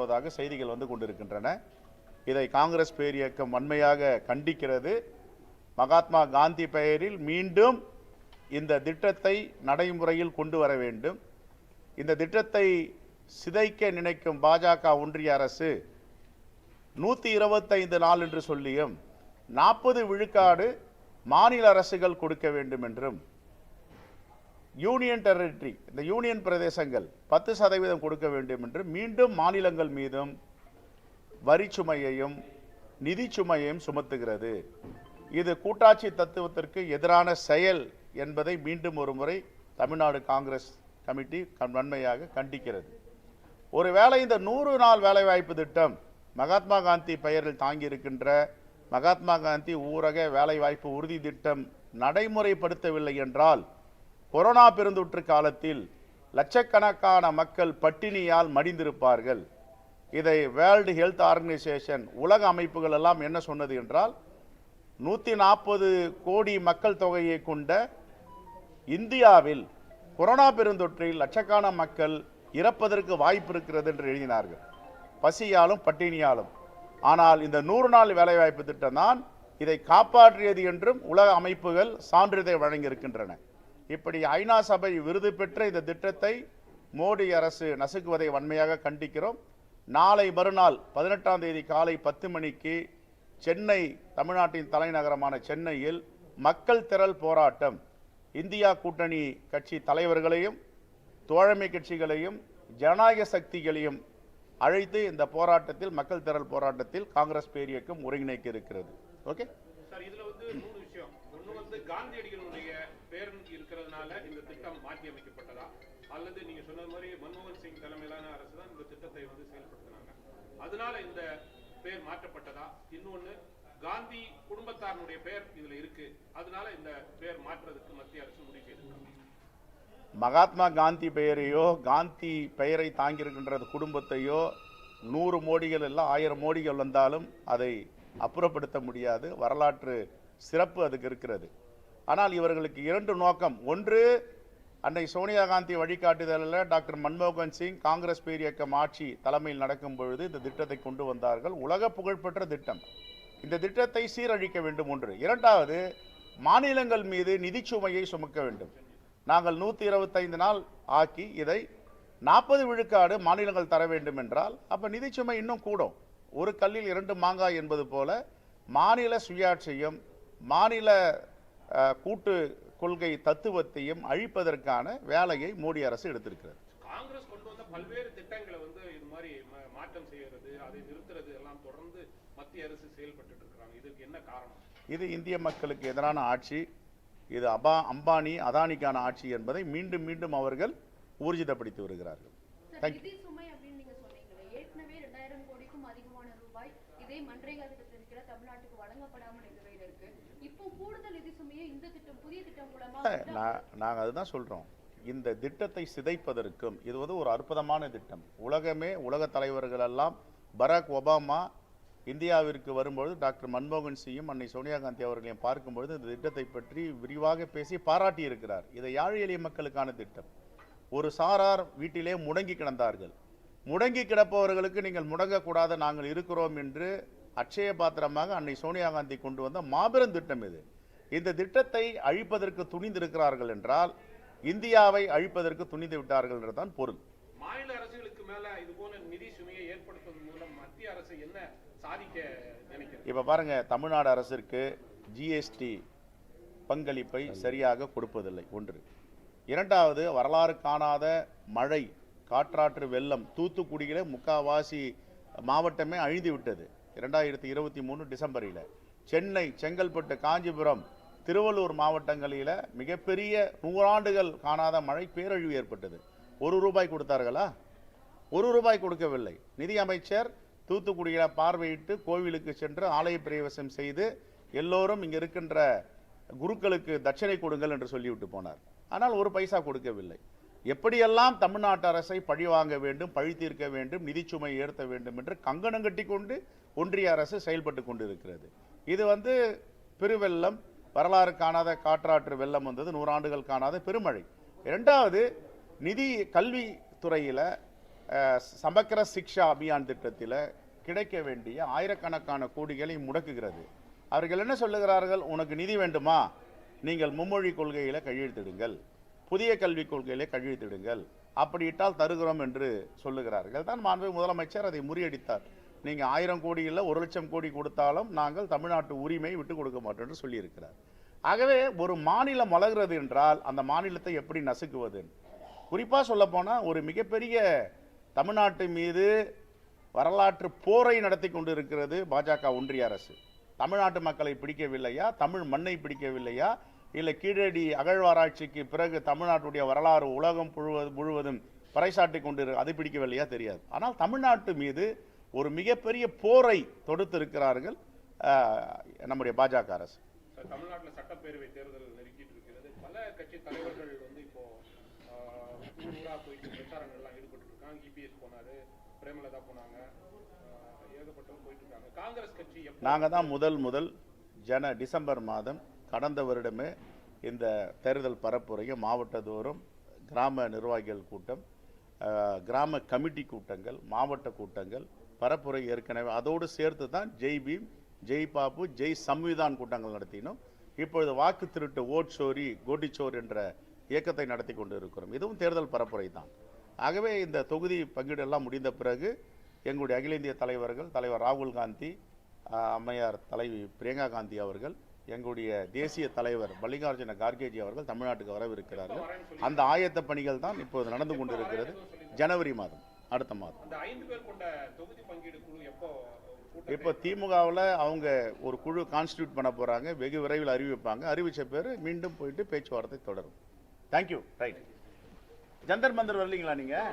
வருவதாக செய்திகள் வந்து கொண்டிருக்கின்றன. இதை காங்கிரஸ் பேரியக்கம் வன்மையாக கண்டிக்கிறது. மகாத்மா காந்தி பெயரில் மீண்டும் இந்த திட்டத்தை நடைமுறையில் கொண்டு வர வேண்டும். இந்த திட்டத்தை சிதைக்க நினைக்கும் பாஜக ஒன்றிய அரசு நூற்றி இருபத்தைந்து நாள் என்று சொல்லியும் நாற்பது விழுக்காடு மாநில அரசுகள் கொடுக்க வேண்டும் என்றும் யூனியன் டெரிட்டரி இந்த யூனியன் பிரதேசங்கள் பத்து சதவீதம் கொடுக்க வேண்டும் என்று மீண்டும் மாநிலங்கள் மீதும் வரி சுமையையும் நிதி சுமையையும் சுமத்துகிறது. இது கூட்டாட்சி தத்துவத்திற்கு எதிரான செயல் என்பதை மீண்டும் ஒரு முறை தமிழ்நாடு காங்கிரஸ் கமிட்டி கண்- வன்மையாக கண்டிக்கிறது. ஒருவேளை இந்த நூறு நாள் வேலைவாய்ப்பு திட்டம் மகாத்மா காந்தி பெயரில் தாங்கியிருக்கின்ற மகாத்மா காந்தி ஊரக வேலைவாய்ப்பு உறுதி திட்டம் நடைமுறைப்படுத்தவில்லை என்றால் கொரோனா பெருந்தொற்று காலத்தில் லட்சக்கணக்கான மக்கள் பட்டினியால் மடிந்திருப்பார்கள். இதை வேர்ல்டு ஹெல்த் ஆர்கனைசேஷன் உலக அமைப்புகள் எல்லாம் என்ன சொன்னது என்றால் நூற்றி நாற்பது கோடி மக்கள் தொகையை கொண்ட இந்தியாவில் கொரோனா பெருந்தொற்றில் லட்சக்கான மக்கள் இறப்பதற்கு வாய்ப்பு இருக்கிறது என்று எழுதினார்கள். பசியாலும் பட்டினியாலும். ஆனால் இந்த நூறு நாள் வேலைவாய்ப்பு திட்டம் தான் இதை காப்பாற்றியது என்றும் உலக அமைப்புகள் சான்றிதழ் வழங்கியிருக்கின்றன. இப்படி ஐநா சபை விருது பெற்ற இந்த திட்டத்தை மோடி அரசு நசுக்குவதை வன்மையாக கண்டிக்கிறோம். நாளை மறுநாள் பதினெட்டாம் தேதி காலை பத்து மணிக்கு சென்னை தமிழ்நாட்டின் தலைநகரமான சென்னையில் மக்கள் திரள் போராட்டம். இந்தியா கூட்டணி கட்சி தலைவர்களையும் தோழமை கட்சிகளையும் ஜனநாயக சக்திகளையும் அழைத்து இந்த போராட்டத்தில் மக்கள் திரள் போராட்டத்தில் காங்கிரஸ் பேரியக்கம் ஒருங்கிணைக்க இருக்கிறது. ஓகே? இருக்கிறதுனால இந்த திட்டம் மாற்றி அமைக்கப்பட்டதா அல்லது நீங்க சொன்னது மாதிரி மன்மோகன் சிங் தலைமையிலான அரசு தான் இந்த திட்டத்தை வந்து செயல்படுத்தினாங்க. அதனால இந்த பெயர் மாற்றப்பட்டதா? இன்னொன்னு காந்தி குடும்பத்தாரனுடைய பெயர் இதுல இருக்கு. அதனால இந்த பெயர் மாற்றுறதுக்கு மத்திய அரசு முடிவு செய்திருக்காங்க. மகாத்மா காந்தி பெயரையோ காந்தி பெயரை தாங்கியிருக்கின்றது குடும்பத்தையோ நூறு மோடிகள் எல்லாம் ஆயிரம் மோடிகள் வந்தாலும் அதை அப்புறப்படுத்த முடியாது. வரலாற்று சிறப்பு அதுக்கு இருக்கிறது. ஆனால் இவர்களுக்கு இரண்டு நோக்கம். ஒன்று அன்னை சோனியா காந்தி வழிகாட்டுதலில் டாக்டர் மன்மோகன் சிங் காங்கிரஸ் பேரியக்கம் ஆட்சி தலைமையில் நடக்கும் பொழுது இந்த திட்டத்தை கொண்டு வந்தார்கள். உலக புகழ்பெற்ற திட்டம். இந்த திட்டத்தை சீரழிக்க வேண்டும் ஒன்று. இரண்டாவது மாநிலங்கள் மீது நிதிச்சுமையை சுமக்க வேண்டும். நாங்கள் நூற்றி இருபத்தைந்து நாள் ஆக்கி இதை நாற்பது விழுக்காடு மாநிலங்கள் தர வேண்டும் என்றால் அப்போ நிதிச்சுமை இன்னும் கூடும். ஒரு கல்லில் இரண்டு மாங்காய் என்பது போல மாநில சுயாட்சியும் மாநில கூட்டு கொள்கை தத்துவத்தையும் அழிப்பதற்கான வேலையை மோடி அரசு எடுத்திருக்கிறது. காங்கிரஸ் கொண்டு வந்த பல்வேறு திட்டங்களை வந்து இது மாதிரி மாற்றம் செய்யறது அதை நிறுத்துறது எல்லாம் தொடர்ந்து மத்திய அரசு செயல்பட்டு இருக்கிறாங்க இதுக்கு என்ன காரணம்? இது இந்திய மக்களுக்கு எதிரான ஆட்சி. இது அபா அம்பானி அதானிக்கான ஆட்சி என்பதை மீண்டும் மீண்டும் அவர்கள் ஊர்ஜிதப்படுத்தி வருகிறார்கள். சார் அதிகமான ரூபாய் இதே மன்ரேகா திட்டத்தின் கீழ தமிழ்நாட்டுக்கு வழங்கப்படாமல் நிலுவையில் இருக்கு. இப்போ கூடுதல் நிதி சுமையை இந்த திட்டம் புதிய திட்டம் மூலமா நான் நாங்கள் அதுதான் சொல்கிறோம் இந்த திட்டத்தை சிதைப்பதற்கும் இது வந்து ஒரு அற்புதமான திட்டம். உலகமே உலக தலைவர்கள் எல்லாம் பராக் ஒபாமா இந்தியாவிற்கு வரும்பொழுது டாக்டர் மன்மோகன் சிங்கும் அன்னை சோனியா காந்தி அவர்களையும் பார்க்கும்பொழுது இந்த திட்டத்தை பற்றி விரிவாக பேசி பாராட்டி இருக்கிறார் இதை யாழ் எளிய மக்களுக்கான திட்டம். ஒரு சாரார் வீட்டிலே முடங்கி கிடந்தார்கள். முடங்கி கிடப்பவர்களுக்கு நீங்கள் முடங்கக்கூடாது நாங்கள் இருக்கிறோம் என்று அட்சய பாத்திரமாக அன்னை சோனியா காந்தி கொண்டு வந்த மாபெரும் திட்டம் இது. இந்த திட்டத்தை அழிப்பதற்கு துணிந்திருக்கிறார்கள் என்றால் இந்தியாவை அழிப்பதற்கு துணிந்து விட்டார்கள் என்றுதான் பொருள். மாநில அரசுகளுக்கு மேல இது போல நிதி சுமையை ஏற்படுத்துவதன் மூலம் மத்திய அரசு என்ன சாதிக்க நினைக்கிறது? இப்போ பாருங்க தமிழ்நாடு அரசிற்கு ஜிஎஸ்டி பங்களிப்பை சரியாக கொடுப்பதில்லை. ஒன்று. இரண்டாவது வரலாறு காணாத மழை. காற்றாற்று வெள்ளம் தூத்துக்குடியில முக்காவாசி மாவட்டமே அழிந்து விட்டது. இரண்டாயிரத்தி இருபத்தி மூணு டிசம்பரில் சென்னை செங்கல்பட்டு காஞ்சிபுரம் திருவள்ளூர் மாவட்டங்களில் மிகப்பெரிய நூறாண்டுகள் காணாத மழை பேரழிவு ஏற்பட்டது. ஒரு ரூபாய் கொடுத்தார்களா? ஒரு ரூபாய் கொடுக்கவில்லை. நிதி அமைச்சர் தூத்துக்குடியில் பார்வையிட்டு கோவிலுக்கு சென்று ஆலய பிரவேசம் செய்து எல்லோரும் இங்க இருக்கின்ற குருக்களுக்கு தட்சணை கொடுங்கள் என்று சொல்லிவிட்டு போனார். ஆனால் ஒரு பைசா கொடுக்கவில்லை. எப்படியெல்லாம் தமிழ்நாட்டு அரசை பழி வாங்க வேண்டும் பழி தீர்க்க வேண்டும் நிதிச்சுமை ஏற்ற வேண்டும் என்று கங்கணம் கட்டி கொண்டு ஒன்றிய அரசு செயல்பட்டு கொண்டிருக்கிறது. இது வந்து பெருவெள்ளம் வரலாறு காணாத காற்றாற்று வெள்ளம் வந்தது நூறாண்டுகள் காணாத பெருமழை. இரண்டாவது நிதி கல்வி துறையில் சமக்கர சிக்ஷா அபியான் திட்டத்தில் கிடைக்க வேண்டிய ஆயிரக்கணக்கான கோடிகளை முடக்குகிறது. அவர்கள் என்ன சொல்லுகிறார்கள்? உனக்கு நிதி வேண்டுமா? நீங்கள் மும்மொழி கொள்கையில் கையெழுத்திடுங்கள். புதிய கல்விக் கொள்கையிலே கையெழுத்திடுங்கள் அப்படியிட்டால் தருகிறோம் என்று சொல்லுகிறார்கள். தான் மாண்பு முதலமைச்சர் அதை முறியடித்தார். நீங்கள் ஆயிரம் கோடி இல்லை ஒரு லட்சம் கோடி கொடுத்தாலும் நாங்கள் தமிழ்நாட்டு உரிமை விட்டு கொடுக்க மாட்டோம் என்று சொல்லியிருக்கிறார். ஆகவே ஒரு மாநிலம் வளர்கிறது என்றால் அந்த மாநிலத்தை எப்படி நசுக்குவது? குறிப்பாக சொல்லப்போனால் ஒரு மிகப்பெரிய தமிழ்நாட்டு மீது வரலாற்று போரை நடத்தி கொண்டு இருக்கிறது பாஜக ஒன்றிய அரசு. தமிழ்நாட்டு மக்களை பிடிக்கவில்லையா? தமிழ் மண்ணை பிடிக்கவில்லையா? இல்லை கீழடி அகழ்வாராய்ச்சிக்கு பிறகு தமிழ்நாட்டுடைய வரலாறு உலகம் முழுவதும் முழுவதும் பறைசாட்டி கொண்டு அது பிடிக்கவில்லையா தெரியாது. ஆனால் தமிழ்நாட்டு மீது ஒரு மிகப்பெரிய போரை தொடுத்திருக்கிறார்கள் நம்முடைய பாஜக அரசு. தமிழ்நாட்டுல சட்டப்பேரவை தேர்தல் நெருக்கிட்டு இருக்கிறது. பல கட்சி தலைவர்கள் வந்து இப்போ ஊர் போயிட்டு பிரச்சாரங்கள்லாம் ஈடுபட்டு இருக்காங்க. இபிஎஸ் போனாரு பிரேமலதா போனாங்க ஏகப்பட்டவங்க போயிட்டு இருக்காங்க. காங்கிரஸ் கட்சி நாங்கள் தான் முதல் முதல் ஜன டிசம்பர் மாதம் கடந்த வருடமே இந்த தேர்தல் பரப்புரையை மாவட்டதோறும் கிராம நிர்வாகிகள் கூட்டம் கிராம கமிட்டி கூட்டங்கள் மாவட்ட கூட்டங்கள் பரப்புரை ஏற்கனவே அதோடு சேர்த்து தான் ஜெய் பீம் ஜெய் பாபு ஜெய் சம்விதான் கூட்டங்கள் நடத்தினோம். இப்பொழுது வாக்கு திருட்டு ஓட் சோரி கோட்டிச்சோர் என்ற இயக்கத்தை நடத்தி கொண்டு இருக்கிறோம் இதுவும் தேர்தல் பரப்புரை தான் ஆகவே இந்த தொகுதி பங்கீடெல்லாம் முடிந்த பிறகு எங்களுடைய அகில இந்திய தலைவர்கள் தலைவர் ராகுல் காந்தி அம்மையார் தலைவி பிரியங்கா காந்தி அவர்கள் எங்களுடைய தேசிய தலைவர் மல்லிகார்ஜுன கார்கேஜி அவர்கள் தமிழ்நாட்டுக்கு வரவிருக்கிறார்கள். அந்த ஆயத்த பணிகள் தான் இப்போது நடந்து கொண்டிருக்கிறது. ஜனவரி மாதம் அடுத்த மாதம். இப்போ திமுகவில் அவங்க ஒரு குழு கான்ஸ்டியூட் பண்ண போகிறாங்க வெகு விரைவில் அறிவிப்பாங்க. அறிவித்த பேர் மீண்டும் போயிட்டு பேச்சுவார்த்தை தொடரும். Thank you right Jantar Mantar வரலீங்களா நீங்கள்